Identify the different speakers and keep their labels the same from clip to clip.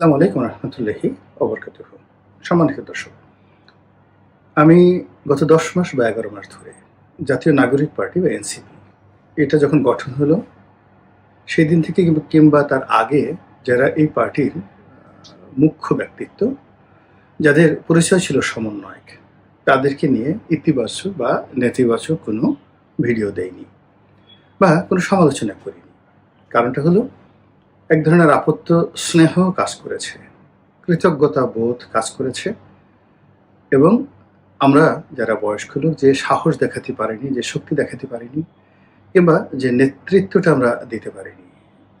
Speaker 1: আসসালামু আলাইকুম রহমতুল্লাহি অবরকাত সম্মানিত দর্শক, আমি গত দশ মাস বা এগারো মাস ধরে জাতীয় নাগরিক পার্টি বা এনসিপি, এটা যখন গঠন হলো সেই দিন থেকে কিংবা তার আগে যারা এই পার্টির মুখ্য ব্যক্তিত্ব, যাদের পরিচয় ছিল সমন্বয়ক, তাদেরকে নিয়ে ইতিবাচক বা নেতিবাচক কোনো ভিডিও দেয়নি বা কোনো সমালোচনা করিনি। কারণটা হলো এক ধরনের আপত্ত স্নেহ কাজ করেছে, কৃতজ্ঞতা বোধ কাজ করেছে এবং আমরা যারা বয়স্ক লোক যে সাহস দেখাতে পারিনি, যে শক্তি দেখাতে পারিনি কিংবা যে নেতৃত্বটা আমরা দিতে পারিনি,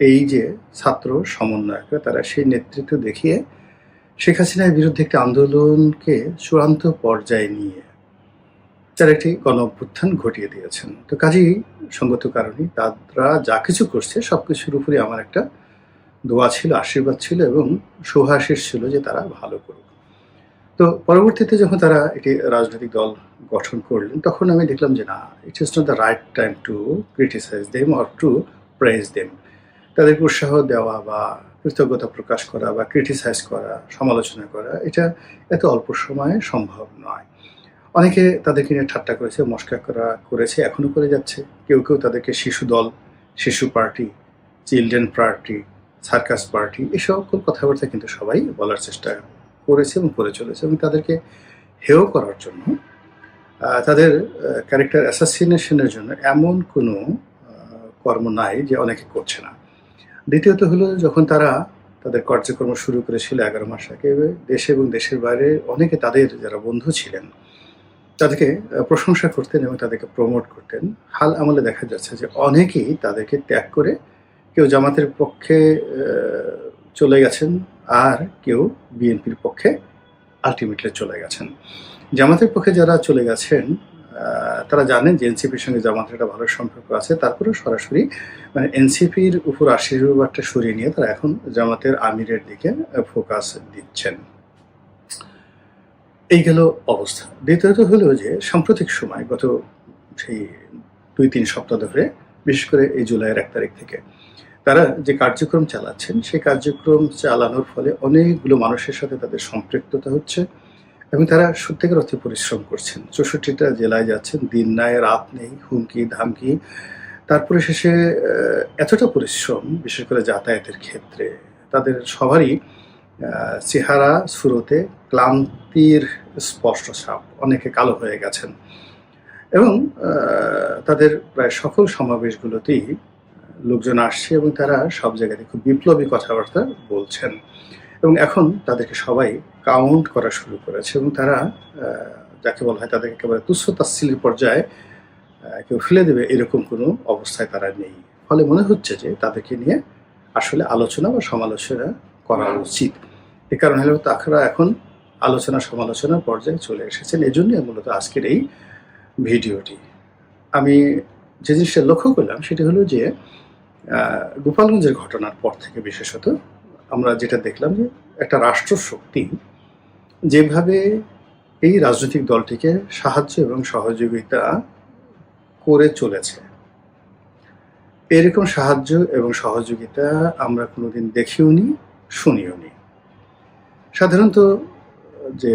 Speaker 1: এই যে ছাত্র সমন্বয়করা তারা সেই নেতৃত্ব দেখিয়ে শেখ হাসিনার বিরুদ্ধে একটি আন্দোলনকে চূড়ান্ত পর্যায়ে নিয়ে তারা একটি গণ অভ্যুত্থান ঘটিয়ে দিয়েছেন। তো কাজেই সঙ্গত কারণে তারা যা কিছু করছে সব কিছুর উপরে আমার একটা দোয়া ছিল, আশীর্বাদ ছিল এবং সুহাশিস ছিল যে তারা ভালো করুক। তো পরবর্তীতে যখন তারা একটি রাজনৈতিক দল গঠন করলেন, তখন আমি দেখলাম যে না it is not the right time to criticize them or to praise them তাদেরকে উৎসাহ দেওয়া বা কৃতজ্ঞতা প্রকাশ করা বা ক্রিটিসাইজ করা, সমালোচনা করা, এটা এত অল্প সময়ে সম্ভব নয়। অনেকে তাদেরকে নিয়ে ঠাট্টা করেছে মস্কা করা করেছে এখনও করে যাচ্ছে। কেউ কেউ তাদেরকে শিশু দল, শিশু party children party circus party এই সকল কথাবার্তা কিন্তু সবাই বলার চেষ্টা করেছে এবং করে চলেছে এবং তাদেরকে হেয় করার জন্য তাদের ক্যারেক্টার অ্যাসাসিনেশনের জন্য এমন কোনো কর্ম নাই যে অনেকে করছে না। দ্বিতীয়ত হলো যখন তারা তাদের কার্যক্রম শুরু করেছিল এগারো মাস আগে, দেশে এবং দেশের বাইরে অনেকে তাদের যারা বন্ধু ছিলেন, তাদেরকে প্রশংসা করতেন এবং তাদেরকে প্রমোট করতেন। হাল আমলে দেখা যাচ্ছে যে অনেকেই তাদেরকে ত্যাগ করে কেউ জামাতের পক্ষে চলে গেছেন আর কেউ বিএনপির পক্ষে আলটিমেটলি চলে গেছেন। জামাতের পক্ষে যারা চলে গেছেন তারা জানেন যে এনসিপির সঙ্গে জামাতের একটা ভালো সম্পর্ক আছে। তারপরেও সরাসরি মানে এনসিপির উপর আশীর্বাদটা সরিয়ে নিয়ে তারা এখন জামাতের আমিরের দিকে ফোকাস দিচ্ছেন। এই গেল অবস্থা। দ্বিতীয়ত হলো যে, সাম্প্রতিক সময়, গত সেই দুই তিন সপ্তাহ ধরে, বিশেষ করে এই জুলাইয়ের এক তারিখ থেকে তারা যে কার্যক্রম চালাচ্ছেন, সেই কার্যক্রম চালানোর ফলে অনেকগুলো মানুষের সাথে তাদের সম্পৃক্ততা হচ্ছে এবং তারা সত্যিকার অর্থে পরিশ্রম করছেন। চৌষট্টিটা জেলায় যাচ্ছেন, দিন নাই, রাত নেই, হুমকি, ধামকি। তারপরে শেষে এতটা পরিশ্রম, বিশেষ করে যাতায়াতের ক্ষেত্রে, তাদের সবারই চেহারা, সুরতে ক্লান্তির স্পষ্ট ছাপ, অনেকে কালো হয়ে গেছেন। এবং তাদের প্রায় সকল সমাবেশগুলোতেই লোকজন আসছে এবং তারা সব জায়গাতে খুব বিপ্লবী কথাবার্তা বলছেন। এবং এখন তাদেরকে সবাই কাউন্ট করা শুরু করেছে এবং তারা যাকে বলা হয় তাদেরকে একেবারে তুচ্ছ পর্যায়ে কেউ ফেলে দেবে এরকম কোনো অবস্থায় তারা নেই। ফলে মনে হচ্ছে যে তাদেরকে নিয়ে আসলে আলোচনা বা সমালোচনা করা উচিত। এ কারণে হলো তারা এখন আলোচনা সমালোচনার পর্যায়ে চলে এসেছেন। এই জন্যই মূলত আজকের এই ভিডিওটি। আমি যে জিনিসটা লক্ষ্য করলাম সেটা হলো যে গোপালগঞ্জের ঘটনার পর থেকে বিশেষত আমরা যেটা দেখলাম যে একটা রাষ্ট্র শক্তি যেভাবে এই রাজনৈতিক দলটিকে সাহায্য এবং সহযোগিতা করে চলেছে। এরকম সাহায্য এবং সহযোগিতা আমরা কোনোদিন দেখিও নি, শুনিও নি। সাধারণত যে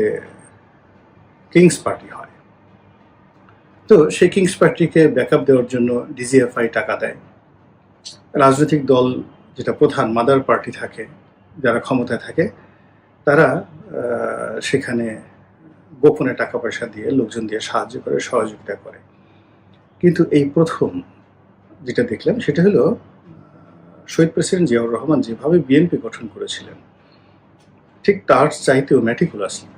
Speaker 1: কিংস পার্টি হয়, তো সেই কিংস পার্টিকে ব্যাকআপ দেওয়ার জন্য ডিজিএফআই টাকা দেয়। রাজনৈতিক দল যেটা প্রধান মাদার পার্টি থাকে, যারা ক্ষমতায় থাকে, তারা সেখানে গোপনে টাকা পয়সা দিয়ে, লোকজন দিয়ে সাহায্য করে, সহযোগিতা করে। কিন্তু এই প্রথম যেটা দেখলাম, সেটা হলো শহীদ প্রেসিডেন্ট জিয়াউর রহমান যেভাবে বিএনপি গঠন করেছিলেন, ঠিক তার চাইতেও ম্যাটিকুলাসলি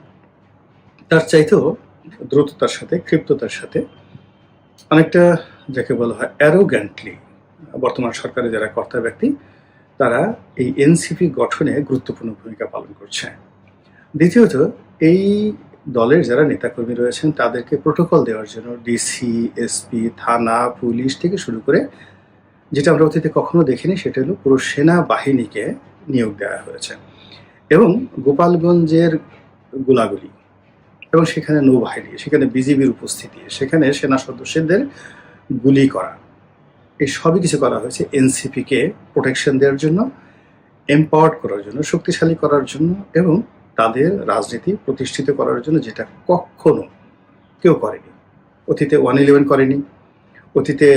Speaker 1: তার চাইতেও দ্রুততার সাথে, ক্ষিপ্ততার সাথে, অনেকটা, যাকে বলা হয় অ্যারোগ্যান্টলি বর্তমান সরকারের যারা কর্তা ব্যক্তি, তারা এই এনসিপি গঠনে গুরুত্বপূর্ণ ভূমিকা পালন করছে। দ্বিতীয়ত, এই দলের যারা নেতাকর্মী রয়েছেন, তাদেরকে প্রোটোকল দেওয়ার জন্য ডিসি এসপি থানা, পুলিশ থেকে শুরু করে, যেটা আমরা অতীতে কখনো দেখিনি, সেটা হলো পুরো সেনাবাহিনীকে নিয়োগ দেওয়া হয়েছে। এবং গোপালগঞ্জের গোলাগুলি এবং সেখানে নৌবাহিনী, সেখানে বিজিবির উপস্থিতি, সেখানে সেনা সদস্যদের গুলি করা। এই সবই কিছু করা হয়েছে এনসিপিকে প্রোটেকশন দেওয়ার জন্য এম্পাওয়ার্ড করার জন্য, শক্তিশালী করার জন্য এবং তাদের রাজনীতি প্রতিষ্ঠিত করার জন্য যেটা কখনো কেউ করেনি। অতীতে ওয়ান ইলেভেন করেনি, অতীতে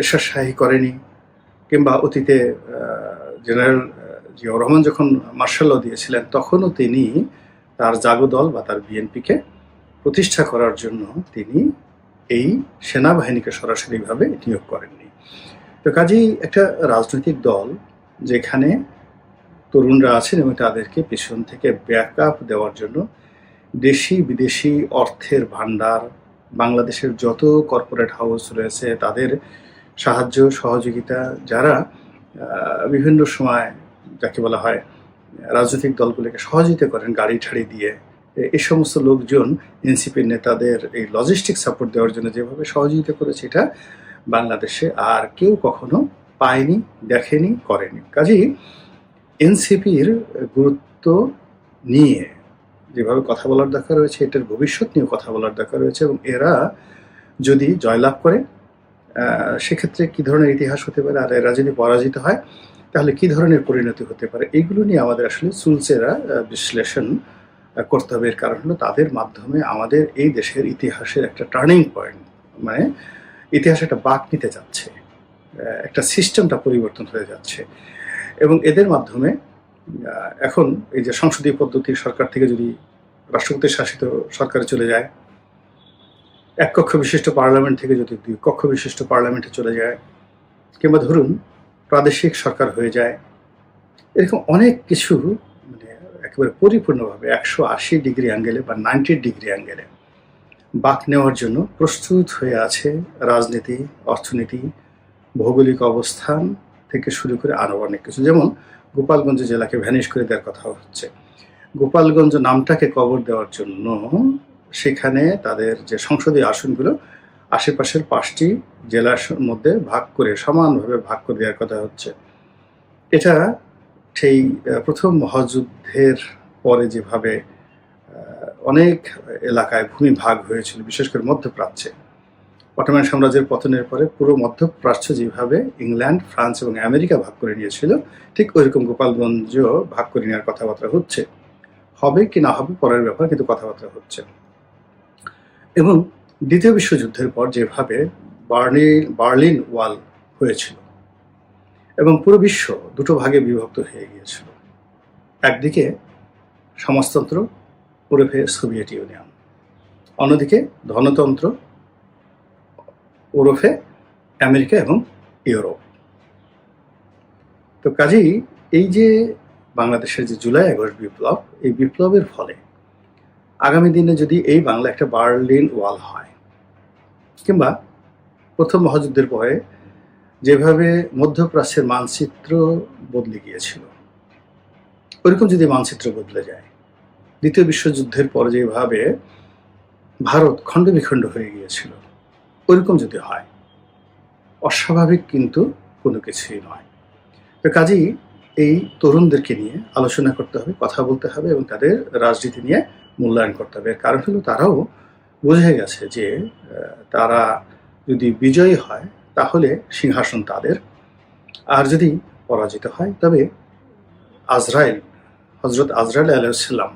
Speaker 1: এরশাদ শাহী করেনি কিংবা অতীতে জেনারেল জিয়াউর রহমান যখন মার্শাল দিয়েছিলেন, তখনও তিনি তার জাগো দল বা তার বিএনপিকে প্রতিষ্ঠা করার জন্য তিনি এই সেনাবাহিনীকে সরাসরিভাবে নিয়োগ করেননি। তো কাজেই একটা রাজনৈতিক দল যেখানে তরুণরা আছেন এবং তাদেরকে পেছন থেকে ব্যাকআপ দেওয়ার জন্য দেশি, বিদেশি অর্থের ভাণ্ডার, বাংলাদেশের যত কর্পোরেট হাউস রয়েছে, তাদের সাহায্য, সহযোগিতা, যারা বিভিন্ন সময় যাকে বলা হয় রাজনৈতিক দলগুলোকে সহযোগিতা করেন গাড়ি ঠাড়ি দিয়ে, এ- সমস্ত লোকজন এনসিপির নেতাদের এই লজিস্টিক সাপোর্ট দেওয়ার জন্য যেভাবে সহযোগিতা করেছে, এটা বাংলাদেশে আর কেউ কখনো পায়নি, দেখেনি, করেনি। কাজেই এনসিপির গুরুত্ব নিয়ে যেভাবে কথা বলার দরকার রয়েছে, এটার ভবিষ্যৎ নিয়ে কথা বলার দরকার রয়েছে এবং এরা যদি জয়লাভ করে সেক্ষেত্রে কি ধরনের ইতিহাস হতে পারে আর এরা যদি পরাজিত হয়, তাহলে কি ধরনের পরিণতি হতে পারে? এগুলো নিয়ে আমাদের আসলে চুলচেরা বিশ্লেষণ করতে হবে। এর কারণ হলো তাদের মাধ্যমে আমাদের এই দেশের ইতিহাসের একটা টার্নিং পয়েন্ট মানে ইতিহাস একটা বাঁক নিতে যাচ্ছে একটা সিস্টেমটা পরিবর্তন হয়ে যাচ্ছে। এবং এদের মাধ্যমে এখন এই যে সংসদীয় পদ্ধতির সরকার থেকে যদি রাষ্ট্রপতি শাসিত সরকারে চলে যায় এক কক্ষ বিশিষ্ট পার্লামেন্ট থেকে যদি দুই কক্ষ বিশিষ্ট পার্লামেন্টে চলে যায়, কিংবা ধরুন প্রাদেশিক সরকার হয়ে যায়, এরকম অনেক কিছু মানে একেবারে পরিপূর্ণভাবে একশো আশি ডিগ্রি অ্যাঙ্গেলে বা নাইনটি ডিগ্রি অ্যাঙ্গেলে বাক নেওয়ার জন্য প্রস্তুত হয়ে আছে রাজনীতি, অর্থনীতি, ভৌগোলিক অবস্থান থেকে শুরু করে আরও অনেক কিছু। যেমন গোপালগঞ্জ জেলাকে ভ্যানিশ করে দেওয়ার কথা হচ্ছে। গোপালগঞ্জ নামটাকে কবর দেওয়ার জন্য সেখানে তাদের যে সংসদীয় আসনগুলো, আশেপাশের পাঁচটি জেলার মধ্যে ভাগ করে, সমানভাবে ভাগ করে দেওয়ার কথা হচ্ছে। এটা সেই প্রথম মহাযুদ্ধের পরে যেভাবে অনেক এলাকায় ভূমি ভাগ হয়েছিল, বিশেষ করে মধ্যপ্রাচ্যে। অটোম্যান সাম্রাজ্যের পতনের পরে পুরো মধ্যপ্রাচ্য যেভাবে ইংল্যান্ড, ফ্রান্স এবং আমেরিকা ভাগ করে নিয়েছিল, ঠিক ওইরকম গোপালগঞ্জ ভাগ করে নেওয়ার কথাবার্তা হচ্ছে। হবে কি না হবে পরের ব্যাপার, কিন্তু কথাবার্তা হচ্ছে। এবং দ্বিতীয় বিশ্বযুদ্ধের পর যেভাবে বার্লিন বার্লিন ওয়াল হয়েছিল এবং পুরো বিশ্ব দুটো ভাগে বিভক্ত হয়ে গিয়েছিল। একদিকে সমাজতন্ত্র ওরফে সোভিয়েত ইউনিয়ন অন্যদিকে ধনতন্ত্র, ওরফে আমেরিকা এবং ইউরোপ। তো কাজেই এই যে বাংলাদেশের যে জুলাই আগস্ট বিপ্লব, এই বিপ্লবের ফলে আগামী দিনে যদি এই বাংলা একটা বার্লিন ওয়াল হয়, কিংবা প্রথম মহাযুদ্ধের পরে যেভাবে মধ্যপ্রাচ্যের মানচিত্র বদলে গিয়েছিল, ওইরকম যদি মানচিত্র বদলে যায় দ্বিতীয় বিশ্বযুদ্ধের পরে যেভাবে ভারত খণ্ড বিখণ্ড হয়ে গিয়েছিল, ওইরকম যদি হয়, অস্বাভাবিক কিন্তু কোনো কিছুই নয়। তো কাজেই এই তরুণদেরকে নিয়ে আলোচনা করতে হবে, কথা বলতে হবে এবং তাদের রাজনীতি নিয়ে মূল্যায়ন করতে হবে। কারণ হলো তারাও বুঝে গেছে যে তারা যদি বিজয়ী হয়, তাহলে সিংহাসন তাদের। আর যদি পরাজিত হয়, তবে আজরাইল হজরত আজরাইল আলাইসাল্লাম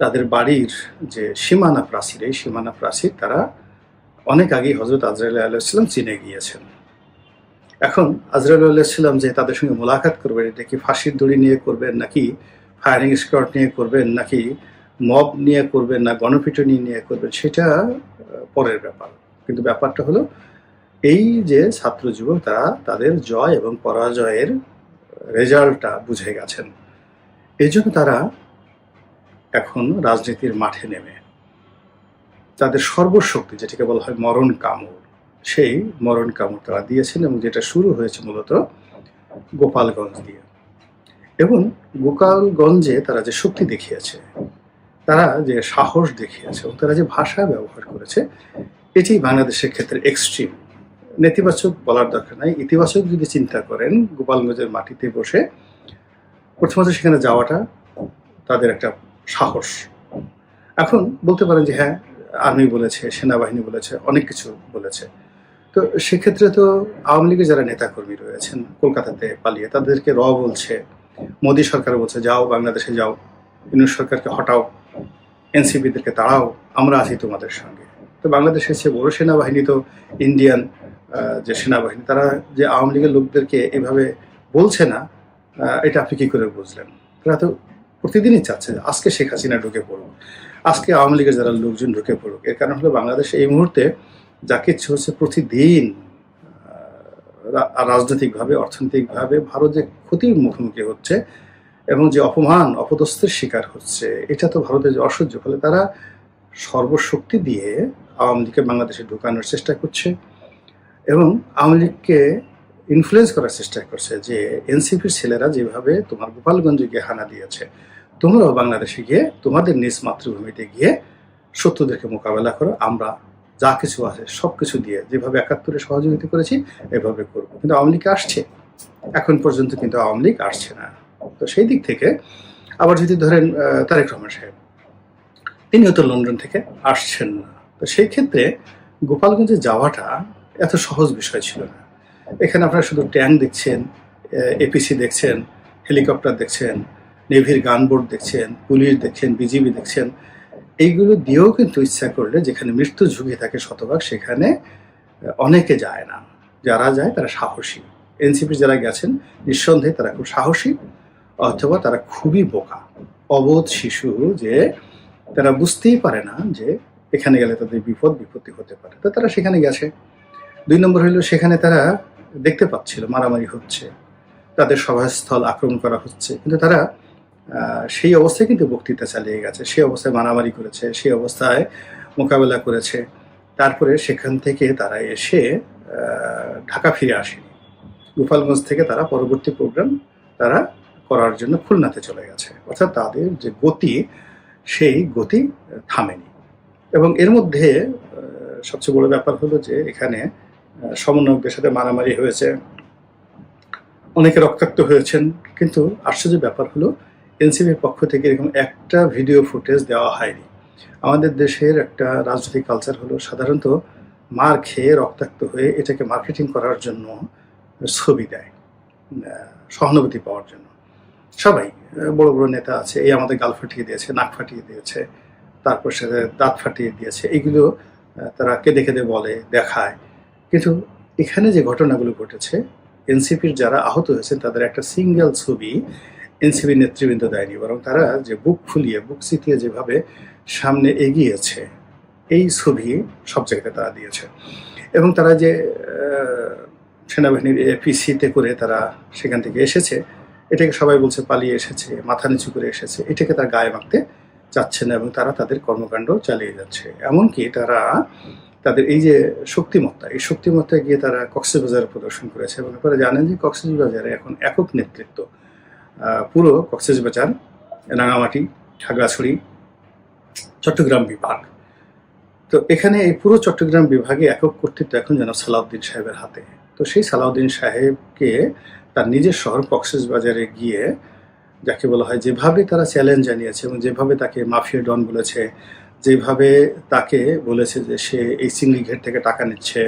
Speaker 1: তাদের বাড়ির যে সীমানা প্রাচীর, এই সীমানা প্রাচীর তারা অনেক আগেই হজরত আজরাইল আলাইসাল্লাম চিনে গিয়েছেন। এখন আজরাইল আলাইসাল্লাম যে তাদের সঙ্গে মোলাকাত করবেন, এটা কি ফাঁসির দড়ি নিয়ে করবেন নাকি ফায়ারিং স্কোয়াড নিয়ে করবেন নাকি মব নিয়ে করবেন না গণপিটুনি নিয়ে করবেন, সেটা পরের ব্যাপার। কিন্তু ব্যাপারটা হলো, এই যে ছাত্র যুবক তারা তাদের জয় এবং পরাজয়ের রেজাল্টটা বুঝে গেছেন। এই জন্য তারা এখন রাজনীতির মাঠে নেমে। তাদের সর্বশক্তি, যেটাকে বলা হয় মরণ কামড়, সেই মরণ কামড় তারা দিয়েছেন এবং যেটা শুরু হয়েছে মূলত গোপালগঞ্জ দিয়ে। এবং গোপালগঞ্জে তারা যে শক্তি দেখিয়েছে, তারা যে সাহস দেখিয়েছে এবং তারা যে ভাষা ব্যবহার করেছে, এটি বাংলাদেশের ক্ষেত্রে এক্সট্রিম নেতিবাচক বলার দরকার নাই। ইতিবাচক যদি চিন্তা করেন, গোপালগঞ্জের মাটিতে বসে প্রথমত সেখানে যাওয়াটা তাদের একটা সাহস। এখন বলতে পারেন যে হ্যাঁ আর্মি বলেছে, সেনাবাহিনী বলেছে, অনেক কিছু বলেছে। তো সেক্ষেত্রে তো আওয়ামী লীগের যারা নেতাকর্মী রয়েছেন, কলকাতাতে পালিয়ে, তাদেরকে র বলছে, মোদী সরকার বলছে, যাও, বাংলাদেশে যাও, ইউনুস সরকারকে হটাও, এনসিপিদেরকে তাড়াও, আমরা আছি তোমাদের সঙ্গে। তো বাংলাদেশের চেয়ে বড় সেনাবাহিনী তো ইন্ডিয়ান যে সেনাবাহিনী, তারা যে আওয়ামী লীগের লোকদেরকে এভাবে বলছে না এটা আপনি কী করে বুঝলেন? তারা তো প্রতিদিনই চাচ্ছে আজকে শেখ হাসিনা ঢুকে পড়ুক, আজকে আওয়ামী লীগের যারা লোকজন ঢুকে পড়ুক। এর কারণ হলো বাংলাদেশে এই মুহূর্তে যা কিছু হচ্ছে প্রতিদিন রাজনৈতিকভাবে, অর্থনৈতিকভাবে ভারত যে ক্ষতির মুখোমুখি হচ্ছে এবং যে অপমান, অপদস্থের শিকার হচ্ছে, এটা তো ভারতের যে অসহ্য, ফলে তারা সর্বশক্তি দিয়ে আওয়ামী লীগকে বাংলাদেশে ঢোকানোর চেষ্টা করছে এবং আওয়ামী লীগকে ইনফ্লুয়েন্স করার চেষ্টা করছে যে এনসিপির ছেলেরা যেভাবে তোমার গোপালগঞ্জে গিয়ে হানা দিয়েছে, তোমরাও বাংলাদেশে গিয়ে তোমাদের নিজ মাতৃভূমিতে গিয়ে শত্রুদেরকে মোকাবেলা করো, আমরা যা কিছু আছে সব কিছু দিয়ে যেভাবে একাত্তরে সহযোগিতা করেছি, এভাবে করব। কিন্তু আওয়ামী লীগ আসছে। এখন পর্যন্ত কিন্তু আওয়ামী লীগ আসছে না। তো সেই দিক থেকে আবার যদি ধরেন তারেক রহমান সাহেব, তিনিও তো লন্ডন থেকে আসছেন না। তো সেই ক্ষেত্রে গোপালগঞ্জে যাওয়াটা এত সহজ বিষয় ছিল না। এখানে আপনারা শুধু ট্যাঙ্ক দেখছেন এপিসি দেখছেন, হেলিকপ্টার দেখছেন, নেভির গানবোট দেখছেন, পুলিশ দেখছেন বিজিবি দেখছেন, এইগুলো দিয়েও কিন্তু ইচ্ছা করলে যেখানে মৃত্যু ঝুঁকি থাকে শতভাগ সেখানে অনেকে যায় না। যারা যায় তারা সাহসী। এনসিপি যারা গেছেন, নিঃসন্দেহে তারা খুব সাহসী, অথবা তারা খুবই বোকা, অবোধ শিশু যে তারা বুঝতেই পারে না যে এখানে গেলে তাদের বিপদ বিপত্তি হতে পারে। তো তারা সেখানে গেছে। দুই নম্বর হইল সেখানে তারা দেখতে পাচ্ছিল, মারামারি হচ্ছে, তাদের সভাস্থল আক্রমণ করা হচ্ছে, কিন্তু তারা সেই অবস্থায় কিন্তু বক্তৃতা চালিয়ে গেছে, সেই অবস্থায় মারামারি করেছে, সেই অবস্থায় মোকাবেলা করেছে, তারপরে সেখান থেকে তারা এসে ঢাকা ফিরে আসেনি। গোপালগঞ্জ থেকে তারা পরবর্তী প্রোগ্রাম তারা করার জন্য খুলনাতে চলে গেছে, অর্থাৎ তাদের যে গতি, সেই গতি থামেনি। এবং এর মধ্যে সবচেয়ে বড় ব্যাপার হলো যে এখানে সমন্বয়কদের সাথে মারামারি হয়েছে। অনেকে রক্তাক্ত হয়েছেন, কিন্তু আশ্চর্য ব্যাপার হলো এনসিবির পক্ষ থেকে এরকম একটা ভিডিও ফুটেজ দেওয়া হয়নি। আমাদের দেশের একটা রাজনৈতিক কালচার হলো, সাধারণত মার খেয়ে রক্তাক্ত হয়ে এটাকে মার্কেটিং করার জন্য ছবি দেয় সহানুভূতি পাওয়ার জন্য। সবাই বড় বড় নেতা আছে, এই আমাদের গাল ফাটিয়ে দিয়েছে, নাক ফাটিয়ে দিয়েছে, তারপর সে দাঁত ফাটিয়ে দিয়েছে, এগুলো তারা কেঁদে কেঁদে বলে, দেখায়। কিন্তু এখানে যে ঘটনাগুলো ঘটেছে, এনসিপির যারা আহত হয়েছে, তাদের একটা সিঙ্গেল ছবি এনসিপি নেতৃবৃন্দ দেয়নি, বরং তারা যে বুক ফুলিয়ে, বুক চিতিয়ে যেভাবে সামনে এগিয়েছে, এই ছবি সব জায়গাতে তারা দিয়েছে। এবং তারা যে সেনাবাহিনীর এপিসিতে করে তারা সেখান থেকে এসেছে, এটাকে সবাই বলছে পালিয়ে এসেছে, মাথা নিচু করে এসেছে, এটাকে তার গায়ে মাখতে চাচ্ছে না এবং তারা তাদের কর্মকাণ্ড চালিয়ে যাচ্ছে। এমনকি তারা তাদের এই যে শক্তিমত্তা, এই শক্তিমত্তায় গিয়ে তারা কক্সবাজার প্রদর্শন করেছে এবং আপনারা জানেন যে কক্সবাজারে এখন একক নেতৃত্ব। পুরো কক্সবাজার রাঙামাটি, খাগড়াছড়ি, চট্টগ্রাম বিভাগ। তো এখানে এই পুরো চট্টগ্রাম বিভাগে একক কর্তৃত্ব এখন যেন সালাউদ্দিন সাহেবের হাতে। তো সেই সালাউদ্দিন সাহেবকে তার নিজের শহর কক্সবাজারে গিয়ে, যাকে বলা হয় যেভাবে তারা চ্যালেঞ্জ জানিয়েছে এবং যেভাবে তাকে মাফিয়া ডন বলেছে যেভাবে তাকে বলেছে যে সে এই ঘের থেকে টাকা নিচ্ছে,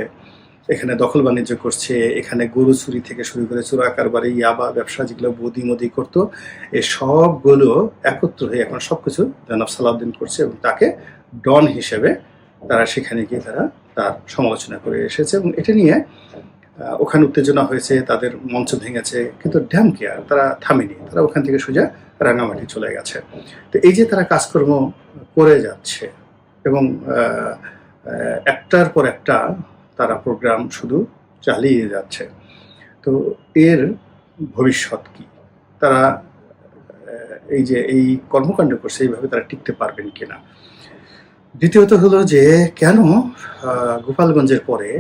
Speaker 1: এখানে দখল বাণিজ্য করছে, এখানে গরু চুরি থেকে শুরু করে চোরা কারবারে, ইয়াবা, ব্যবসা যেগুলো বদি মদি করতো এই সবগুলো একত্র হয়ে এখন সবকিছু জনাব সালাউদ্দিন করছে এবং তাকে ডন হিসেবে তারা সেখানে গিয়ে তারা তার সমালোচনা করে এসেছে এবং এটা নিয়ে ওখানে উত্তেজনা হয়েছে, তাদের মঞ্চ ভেঙেছে, কিন্তু ড্যাম কেয়ার তারা থামেনি, তারা ওখান থেকে সোজা রাঙামাটি চলে গেছে। তো এই যে তারা কাজকর্ম করে যাচ্ছে এবং একটার পর একটা তারা প্রোগ্রাম শুধু চালিয়ে যাচ্ছে। তো এর ভবিষ্যৎ কি? তারা এই যে এই কর্মকাণ্ড করছে, এইভাবে তারা টিকতে পারবেন কিনা? দ্বিতীয়ত হলো যে, কেন গোপালগঞ্জের পরে